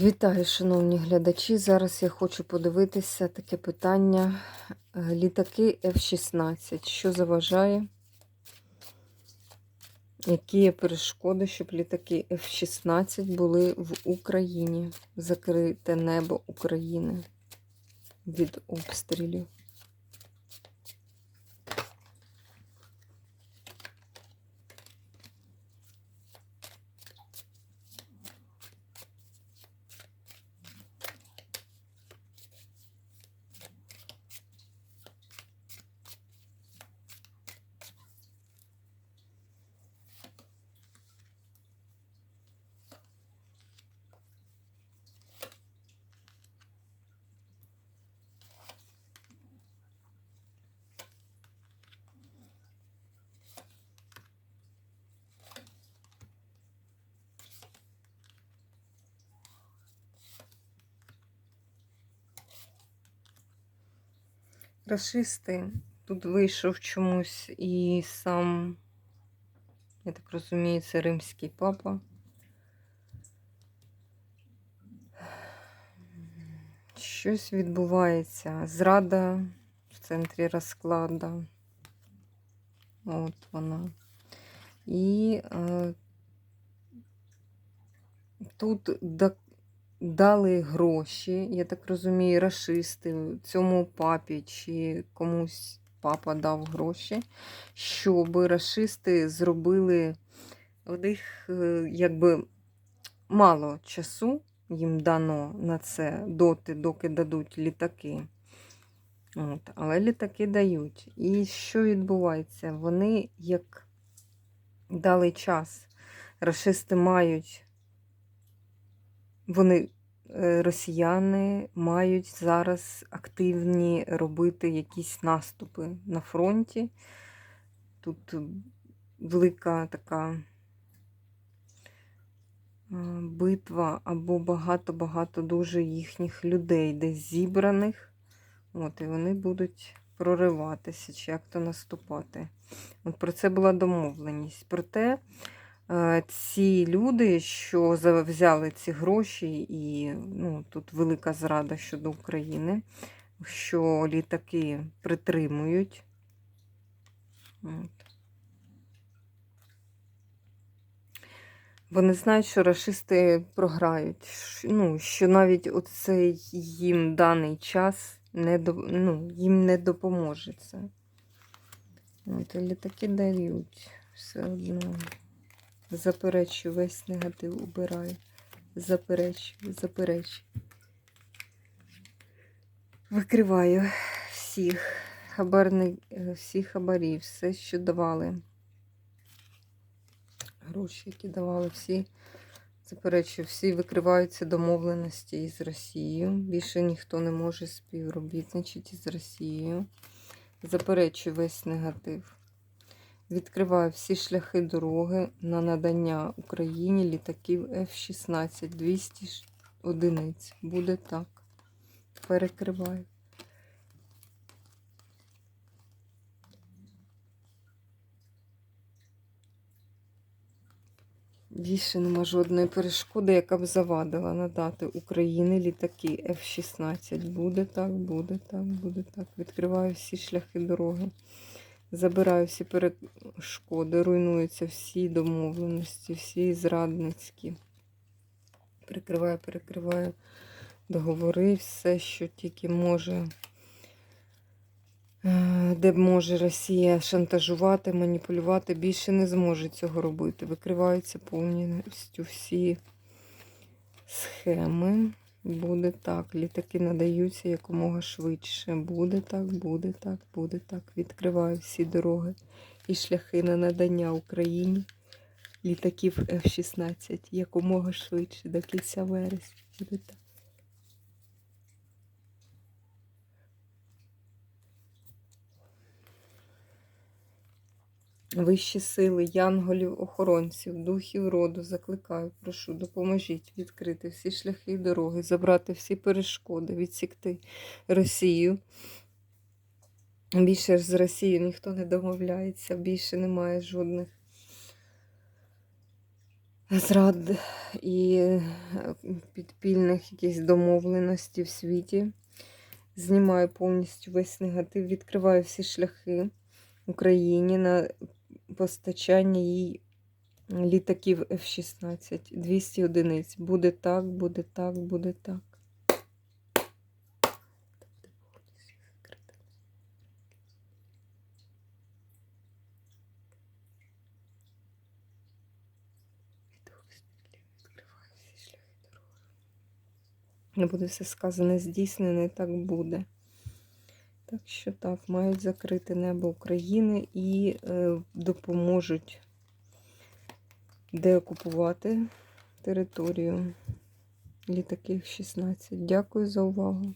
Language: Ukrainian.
Вітаю, шановні глядачі. Зараз я хочу подивитися таке питання. Е, Літаки F-16. Що заважає? Які є перешкоди, щоб літаки F-16 були в Україні? Закрите небо України від обстрілів. Рашисти. Тут вийшов чомусь і сам, я так розумію, це римський папа. Щось відбувається. Зрада в центрі розклада. От вона. І е, тут дали гроші, я так розумію, рашисти цьому папі чи комусь папа дав гроші, щоб рашисти зробили у них е, якби мало часу їм дано на це доти, доки дадуть літаки. От, але літаки дають. І що відбувається? Вони як дали час, рашисти мають, вони, е, росіяни, мають зараз активні робити якісь наступи на фронті. Тут велика така е, битва або багато-багато дуже їхніх людей, десь зібраних. От, і вони будуть прориватися, чи як то наступати. От Про це була домовленість. Проте ці люди, що взяли ці гроші, і ну, тут велика зрада щодо України, що літаки притримують. От. Вони знають, що рашисти програють. Ну, що навіть оцей їм даний час не ну, їм не допоможе це. Літаки дають все одно. Заперечую, весь негатив убираю. Заперечую, заперечую. Викриваю всіх хабарни, е, всі хабарі, все, що давали. Гроші, які давали всі. Заперечую, всі викриваються домовленості із Росією. Більше ніхто не може співробітничати із Росією. Заперечую весь негатив. Відкриваю всі шляхи дороги на надання Україні літаків F-16 200 ш- одиниць. Буде так. Перекриваю. Більше нема жодної перешкоди, яка б завадила надати Україні літаки F-16. Буде так, буде так, буде так. Відкриваю всі шляхи дороги. Забираю всі перешкоди, руйнуються всі домовленості, всі зрадницькі. Перекриваю, перекриваю договори, все, що тільки може, е, де може Росія шантажувати, маніпулювати, більше не зможе цього робити. Викриваються повністю всі схеми. Буде так. Літаки надаються якомога швидше. Буде так, буде так, буде так. Відкриваю всі дороги і шляхи на надання Україні літаків F-16 якомога швидше до кінця вересня. Буде так. Вищі сили, янголів, охоронців, духів роду закликаю, прошу, допоможіть відкрити всі шляхи і дороги, забрати всі перешкоди, відсікти Росію. Більше ж з Росією ніхто не домовляється, більше немає жодних зрад і е, підпільних якихось домовленостей в світі. Знімаю повністю весь негатив, відкриваю всі шляхи Україні на постачання їй літаків F-16, 200 одиниць. Буде так, буде так, буде так. Не буде все сказане, здійснене, так буде. Так що так, мають закрити небо України і е, допоможуть деокупувати територію літаків 16. Дякую за увагу.